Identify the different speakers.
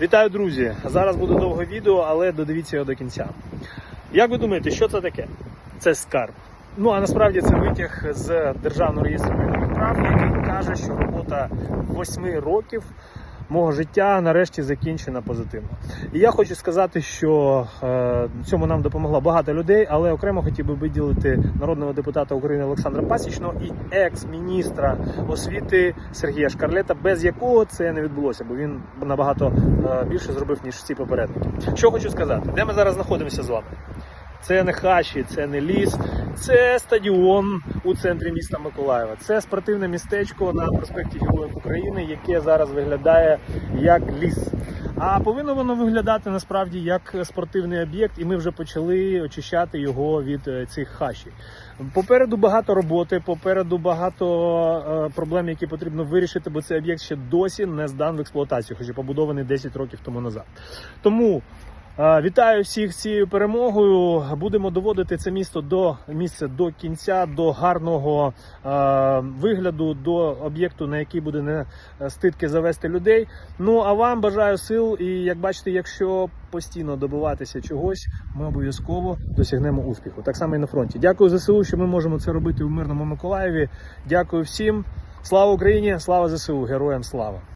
Speaker 1: Вітаю, друзі! Зараз буде довге відео, але додивіться його до кінця. Як ви думаєте, що це таке? Це скарб. Ну а насправді це витяг з державного реєстру прав, який каже, що робота восьми років мого життя нарешті закінчена позитивно. І я хочу сказати, що е, цьому нам допомогло багато людей, але окремо хотів би виділити народного депутата України Олександра Пасічного і екс-міністра освіти Сергія Шкарлета, без якого це не відбулося, бо він набагато е, більше зробив ніж всі попередники. Що хочу сказати, де ми зараз знаходимося з вами? Це не хащі, це не ліс, це стадіон у центрі міста Миколаєва. Це спортивне містечко на проспекті Героїв України, яке зараз виглядає як ліс. А повинно воно виглядати насправді як спортивний об'єкт, і ми вже почали очищати його від е, цих хащів. Попереду багато роботи, попереду багато е, проблем, які потрібно вирішити, бо цей об'єкт ще досі не здан в експлуатацію, хоча побудований 10 років тому назад. Тому Вітаю всіх цією перемогою. Будемо доводити це місто до місця до кінця, до гарного е, вигляду, до об'єкту, на який буде не стидки завести людей. Ну а вам бажаю сил. І як бачите, якщо постійно добиватися чогось, ми обов'язково досягнемо успіху. Так само і на фронті. Дякую ЗСУ, що ми можемо це робити у мирному Миколаєві. Дякую всім. Слава Україні! Слава ЗСУ! Героям слава!